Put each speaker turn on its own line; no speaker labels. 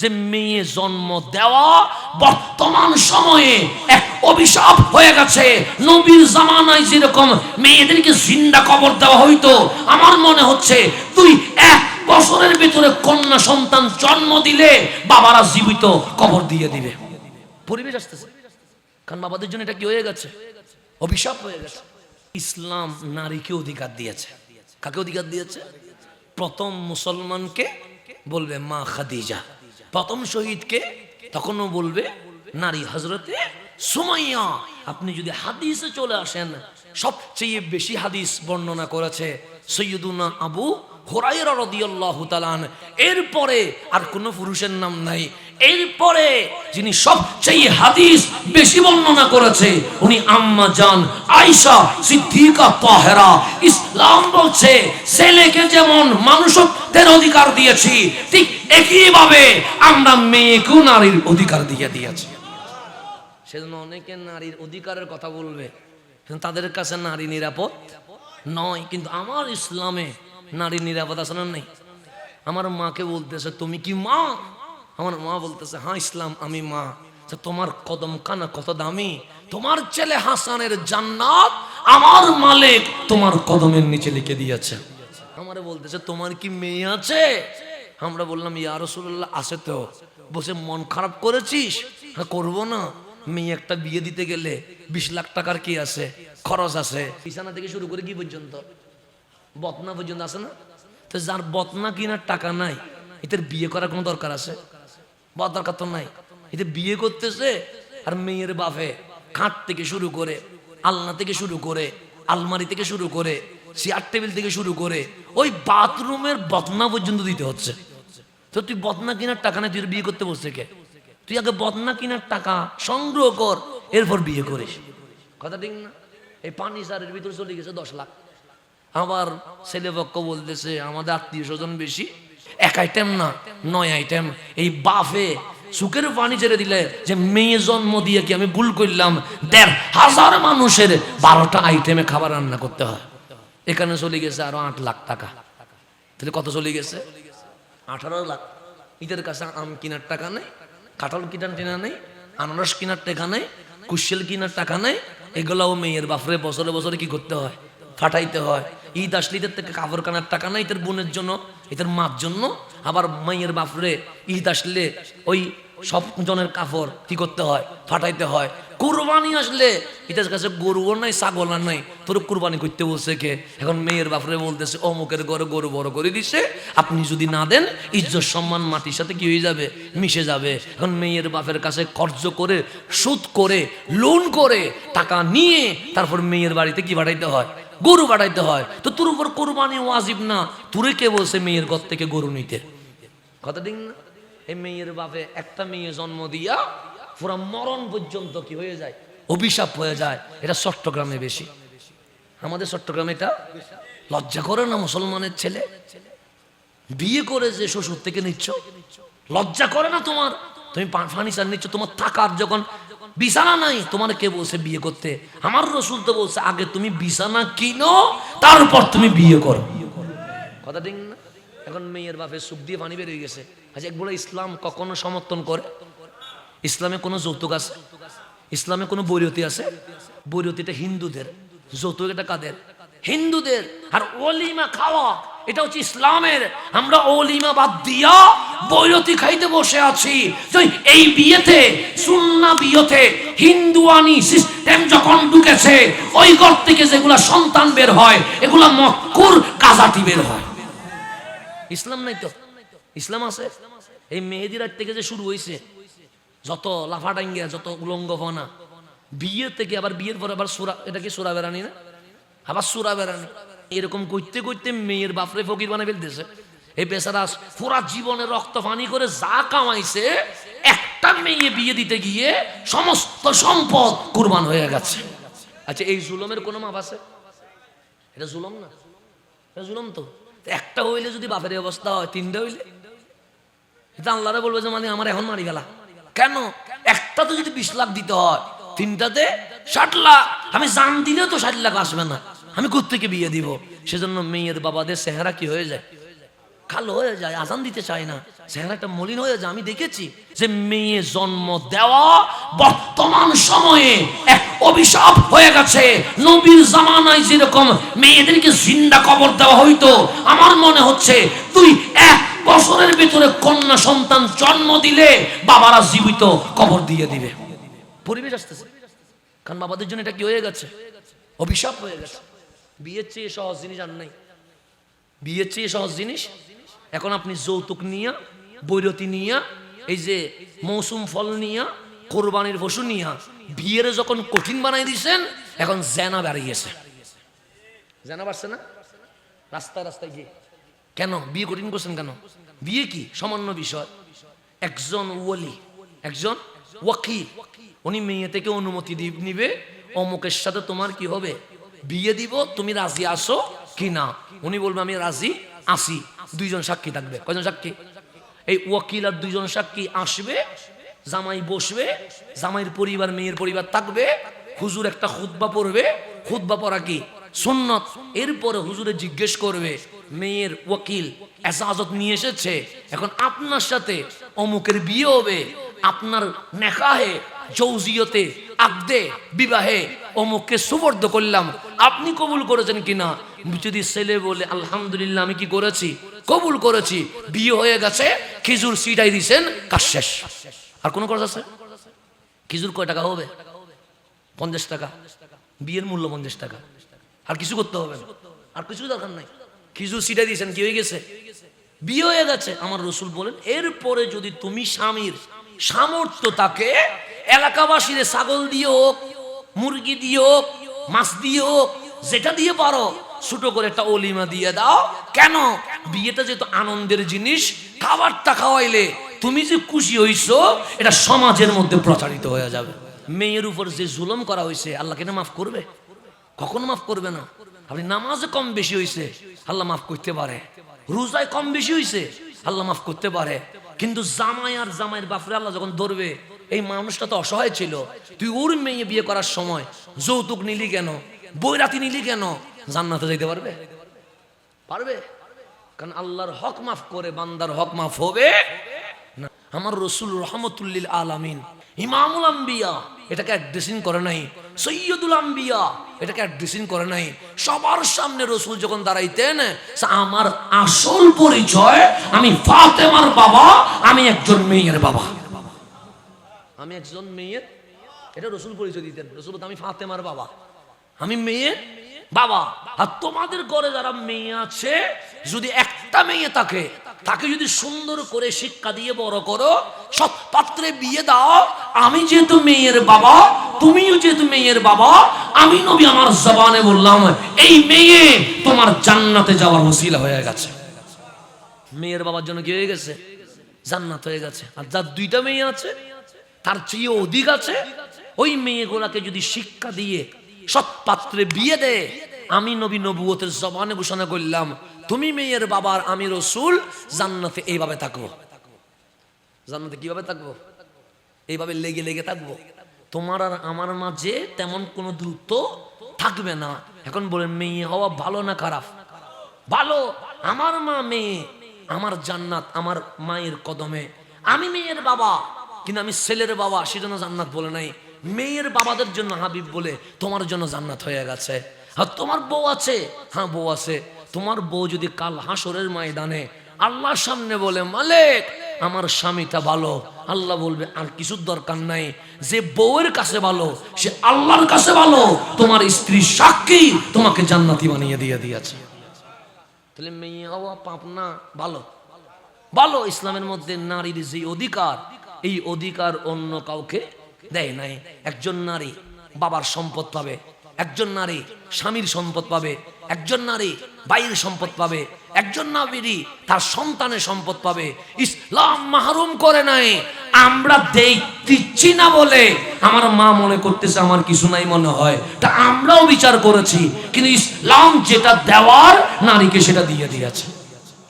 যে মেয়ে জন্ম দেওয়া বর্তমান সময়ে এক অভিশাপ হয়ে গেছে। নবীর জামানায় যেরকম মেয়েদেরকে জিন্দা কবর দেওয়া হইতো, আমার মনে হচ্ছে তুই এক বছরের ভিতরে কন্যা সন্তান জন্ম দিলে বাবারা জীবিত কবর দিয়ে দিবে। পরিবেশ আসতেছে। কারণ বাবাদের জন্য এটা কি হয়ে গেছে? অভিশাপ হয়ে গেছে। ইসলাম নারীকে অধিকার দিয়েছে। কাকে অধিকার দিয়েছে? প্রথম মুসলমানকে বলবে মা খাদিজা। প্রথম শহীদকে তখনও বলবে নারী হজরতে সুমাইয়া, আপনি যদি হাদিসে চলে আসেন, সবচেয়ে বেশি হাদিস বর্ণনা করেছে সৈয়দুনা আবু এরপরে আর পুরুষের নাম নাই। এরপরে যিনি সবচেয়ে হাদিস বেশি বর্ণনা করেছে, উনি আম্মা জান ইসলাম বলছে, ছেলেকে যেমন মানুষত্বের অধিকার দিয়েছি, ঠিক একইভাবে আমরা মেয়েকেও নারীর অধিকার দিয়ে দিয়েছি। সেজন্য অনেকে নারীর অধিকারের কথা বলবে। তাদের কাছে নারী নিরাপদ নয়। কিন্তু আমার ইসলামে নারী নিরাপদ আছে না নেই? আমার মাকে বলতেছে, তুমি কি মা? আমার মা বলতেছে হ্যাঁ ইসলাম, আমি মা। তোমার কদম কানা কত দামি? তোমার ছেলে হাসানের জান্নাত আমার মালিক তোমার কদমের নিচে লিখে দিয়েছে। আমারে বলতেছে, তোমার কি মেয়ে আছে? আমরা বললাম, ইয়া রসুল্লাহ আছে তো। বসে মন খারাপ করেছিস? হ্যাঁ করব না। মেয়ে একটা বিয়ে দিতে গেলে বিশ লাখ টাকার কি আছে? খরচ আছে। বিছানা থেকে শুরু করে কি পর্যন্ত? বতনা পর্যন্ত আছে না? তো যার বতনা কিনার টাকা নাই, এদের বিয়ে করার কোনো দরকার আছে? বা দরকার তো নাই। এদের বিয়ে করতেছে আর মেয়ের বাপে খাট থেকে শুরু করে, আলনা থেকে শুরু করে, আলমারি থেকে শুরু করে, চেয়ার টেবিল থেকে শুরু করে, ওই বাথরুমের বদনা পর্যন্ত দিতে হচ্ছে। তো তুই বদনা কিনার টাকা নেই, তুই বিয়ে করতে বসছে কে? তুই আগে বদনা কিনার টাকা সংগ্রহ কর, এরপর বিয়ে করিস। কথা ঠিক না? এই পানি সারের ভিতরে চলে গেছে দশ লাখ। আবার ছেলে পক্ষ বলতেছে, আমাদের আত্মীয় স্বজন বেশি। এক আইটেম না, নয় আইটেম এই বাফে সুখের পানি ছেড়ে দিলে যে মেয়ে জন্ম দিয়ে কি আমি ভুল করলাম? দেড় হাজার মানুষের বারোটা আইটেমে খাবার রান্না করতে হয়। এখানে চলে গেছে আরও আট লাখ টাকা। তাহলে কত চলে গেছে? আঠারো লাখ। ঈদের কাছে আম কেনার টাকা নেই? কাঁঠাল কিনার টেনা নেই, আনারস কিনার টেকা নেই কুশিয়াল কিনার টাকা নেই, এগুলাও মেয়ের বাপরে বছরে বছরে কি করতে হয়? ফাটাইতে হয়। ঈদ আসলে এদের থেকে কাপড় কানার টাকা নাই, এদের বোনের জন্য, এদের মার জন্য। আবার মাইয়ের বাপরে ঈদ আসলে ওই সব জনের কাপড় কি করতে হয়? ফাটাইতে হয়। কুরবানি আসলে এটার কাছে গরুও নাই ছাগল আর নাই। তোর কুরবানি করতে বলছে কে? এখন মেয়ের বাপরে বলতেছে, অমুকের ঘরে গরু বড় করে দিছে, আপনি যদি না দেন, ইজ্জত সম্মান মাটির সাথে কি হয়ে যাবে? মিশে যাবে। এখন মেয়ের বাপের কাছে খরচ করে, সুদ করে, লোন করে, টাকা নিয়ে তারপর মেয়ের বাড়িতে কি পাঠাইতে হয়? গরু পাঠাইতে হয়। তো তোর উপর কোরবানি ওয়াজিব না? তোরে কে বলছে মেয়ের ঘর থেকে গরু নিতে? কথা ঠিক না? এই মেয়ের বাপে একটা মেয়ে জন্ম দিয়া পুরা মরণ পর্যন্ত কি হয়ে যায়? অভিশাপ হয়ে যায়। এটা চট্টগ্রামে বেশি। আমাদের চট্টগ্রামে এটা লজ্জা করে না মুসলমানের ছেলে? বিয়ে করে যে শ্বশুর থেকে নিচ্ছ? লজ্জা করে না তোমার? তুমি ফার্নিচার নিচ্ছ, তোমার থাকার যখন বিছানা নাই, তোমার কে বলছে বিয়ে করতে? আমার রসুল তো বলছে, আগে তুমি বিছানা কিনো, তারপর তুমি বিয়ে করো। কথা ঠিক না? এখন মেয়ের বাপের সুখ দিয়ে পানি বেরিয়ে গেছে। আচ্ছা একবার ইসলাম কখনো সমর্থন করে? ইসলামে কোনো যৌতুক আছে? ইসলামে কোনো বৈরতি আছে? বৈরতিটা হিন্দুদের। যৌতুক এটা কাদের? হিন্দুদের। আর অলিমা খাওয়া, এটা হচ্ছে ইসলামের। আমরা অলিমা বাদ দিয়া বৈরতি খাইতে বসে আছি। এই বিয়েতে, সুন্না বিয়েতে হিন্দুয়ানি সিস্টেম যখন ঢুকেছে, ওই ঘর থেকে যেগুলা সন্তান বের হয়, এগুলা মক্কুর কাজাটি বের হয়। ইসলাম নাই তো? ইসলাম আছে? এই মেহেদি রাত থেকে যে শুরু হয়েছে যত লাফাডাঙ্গিয়া, যত উলঙ্গ ফনা বিয়ে থেকে আবার বিয়ের পরে আবার সুরা এটা কি সুরা বেড়ানি না? আবার সুরা বেড়ানি। এরকম করতে করতে মেয়ের বাপরে ফকির বানাই ফেলতেছে। এই বেচারা পুরা জীবনে রক্ত পানি করে যা কামাইছে, একটা মেয়ে বিয়ে দিতে গিয়ে সমস্ত সম্পদ কুরবান হয়ে গেছে। আচ্ছা এই জুলমের কোনো মাপ আছে? এটা জুলম না? এটা জুলম তো? একটা হইলে যদি বাপের অবস্থা হয়, তিনটা হইলে? এটা আল্লাহরে বলবে যে মানে আমার এখন মারি গেলা কেন? একটা তো যদি বিশ লাখ দিতে হয়, তিনটাতে ষাট লাখ। আমি জান দিলেও তো ষাট লাখ আসবে না। আমি কোথেকে বিয়ে দিব? সেজন্য মেয়ের বাবাদের চেহারা কি হয়ে যায়? কালো হয়ে যায়, আজান দিতে চায় না। চেহারা একটা মলিন হয়ে যায়, আমি দেখেছি যে মেয়ে জন্ম দেওয়া বর্তমান সময়ে এক অভিশাপ হয়ে গেছে। নবীর জামানায় যেরকম মেয়েদেরকে জিন্দা কবর দেওয়া হইতো, আমার মনে হচ্ছে তুই এক বছরের ভিতরে কন্যা সন্তান জন্ম দিলে বাবারা জীবিত কবর দিয়ে দিবে। পরিবেশ আসতেছে। কারণ বাবাদের জন্য এটা কি হয়ে গেছে? অভিশাপ হয়ে গেছে। বিয়ের চেয়ে সহজ জিনিস আর নাই। বিয়ের চেয়ে সহজ জিনিস এখন আপনি যৌতুক নিয়া, বৈরতি নিয়া, এই যে মৌসুম ফল নিয়া, কোরবানির পশু নিয়া, বিয়ের যখন কঠিন বানাই দিছেন, এখন জেনা বেরিয়েছে জেনা বাড়ছে না? রাস্তায় রাস্তায় গিয়ে। কেন? বিয়ে কঠিন করছেন কেন? বিয়ে কি? সামান্য বিষয়। একজন ওলি, একজন ওয়াকিল, উনি মেয়ে থেকে অনুমতি নিবে, অমুকের সাথে তোমার কি হবে? বিয়ে দিব, তুমি রাজি আসো কি না? উনি বলবে, আমি রাজি আসি দুইজন সাক্ষী থাকবে। কয়জন সাক্ষী? এই ওয়াকিল আর দুইজন সাক্ষী আসবে, জামাই বসবে, জামাইয়ের পরিবার, মেয়ের পরিবার থাকবে, হুজুর একটা খুতবা পড়বে। খুতবা পড়া কি? সুন্নত। এরপরে হুজুরে জিজ্ঞেস করবে, মেয়ের ওয়াকিল এসাজত নিয়ে এসেছে, এখন আপনার সাথে অমুকের বিয়ে হবে, আপনার নেকাহে জৌজিয়তে আগদে বিবাহে অমুককে সুবর্দ করলাম। আপনি কবুল করেছেন কিনা? যদি ছেলে বলে, আলহামদুলিল্লাহ, আমি কি করেছি? কবুল করেছি। বিয়ে হয়ে গেছে, খেজুর সিটাই দিছেন, কাজ শেষ। আর কোনো খরচ আছে? খেজুর কয় টাকা হবে? পঞ্চাশ টাকা। বিয়ের মূল্য পঞ্চাশ টাকা। আর কিছু করতে হবে আর কিছু দরকার নাই। খিজুর সিটাই দিয়েছেন, কি হয়ে গেছে? বিয়ে হয়ে গেছে। আমার রসুল বলেন, এরপরে যদি তুমি স্বামীর সামর্থ্য তাকে এলাকাবাসীদের ছাগল দিয়ে হোক মুরগি দিও, মাছ হোক যেটা দিয়ে পারো। ছোট করে একটা অলিমা দিয়ে দাও। কেন? বিয়েটা যেহেতু আনন্দের জিনিস, খাবারটা খাওয়াইলে তুমি যে খুশি হইছো, এটা সমাজের মধ্যে প্রচারিত হয়ে যাবে। মেয়ের উপর যে জুলম করা হয়েছে আল্লাহ কেন মাফ করবে? কখনো মাফ করবে না। আপনি নামাজে কম বেশি হয়েছে আল্লাহ মাফ করতে পারে। রোজায় কম বেশি হয়েছে আল্লাহ মাফ করতে পারে। কিন্তু জামাই আর জামাইয়ের বাপরে আল্লাহ যখন ধরবে এই মানুষটা তো অসহায় ছিল। তুই ওর মেয়ে বিয়ে করার সময় যৌতুক নিলি কেন? বৈরাতি নিলি কেন? জান্নাতে যেতে পারবে? পারবে? কারণ আল্লাহর হক মাফ করে, বান্দার হক মাফ হবে। আমার রসুল রহমতুল্লিল আলামিন, ইমামুল আম্বিয়া, এটাকে অ্যাড্রেসিং করে নাই। সৈয়দুল আম্বিয়া, এটাকে অ্যাড্রেসিং করে নাই। সবার সামনে রসুল যখন দাঁড়াইতেন আমার আসল পরিচয়, আমি ফাতেমার বাবা, আমি একজন মেয়ের বাবা। আমি একজন মেয়ের, এটা রসুল পরিচয় দিতেন। রসুল আমি ফাতেমার বাবা। আমি মেয়ের বাবা? আর তোমাদের ঘরে যারা মেয়ে আছে, যদি একটা মেয়ে থাকে, তাকে যদি সুন্দর করে শিক্ষা দিয়ে বড় করো, সৎ পাত্রে বিয়ে দাও, আমি যেহেতু মেয়ের বাবা, তুমিও যেহেতু মেয়ের বাবা, আমি নবী আমার জবানে বললাম, এই মেয়ে তোমার জান্নাতে যাওয়ার ওসিলা হয়ে গেছে। মেয়ের বাবার জন্য কি হয়ে গেছে? জান্নাত হয়ে গেছে। আর যার দুইটা মেয়ে আছে তার চেয়ে অধিক আছে, ওই মেয়েগুলাকে যদি শিক্ষা দিয়ে সৎ পাত্রে বিয়ে দে আমি নবী নবুয়তের জবানে ঘোষণা করলাম, তুমি মেয়ের বাবার আমি রসুল, জান্নাতে এইভাবে থাকব। জান্নাতে কীভাবে থাকব? এইভাবে লেগে লেগে থাকব। তোমার আর আমার মাঝে তেমন কোনো দূরত্ব থাকবে না। এখন বলেন, মেয়ে হওয়া ভালো না খারাপ? ভালো। আমার মা মেয়ে, আমার জান্নাত, আমার মায়ের কদমে। আমি মেয়ের বাবা। কিন্তু আমি ছেলের বাবা, সেজন্য জান্নাত বলে নাই। মেয়ের বাবাদের জন্য হাবিব বলে, তোমার জন্য জান্নাত হয়ে গেছে। আর তোমার বউ আছে? হ্যাঁ বউ আছে। তোমার বউ যদি কাল হাসরের ময়দানে আল্লাহর সামনে বলে, মালিক, আমার স্বামীটা ভালো। আল্লাহ বলবে, আর কিছুর দরকার নাই। যে বউয়ের কাছে ভালো, সে আল্লাহর কাছে ভালো। তোমার স্ত্রী সাক্ষী তোমাকে জান্নাতি বানিয়ে দিয়ে দিয়েছে। তাহলে মেয়ে পাপ না, ভালো। ভালো, ইসলামের মধ্যে নারীর যে অধিকার এই অধিকার অন্য কাউকে দেয় নাই। একজন নারী বাবার সম্পদ পাবে, একজন নারী স্বামীর সম্পদ পাবে, একজন নারী বাইরের সম্পদ পাবে, একজন নারী তার সন্তানের সম্পদ পাবে। ইসলাম মাহরুম করে নাই। আমরা দেই দিচ্ছি না বলে। আমার মা মনে করতেছে, আমার কিছু নাই মনে হয়। তা আমরাও বিচার করেছি, কিন্তু ইসলাম যেটা দেওয়ার নারীকে সেটা দিয়ে দিয়েছে।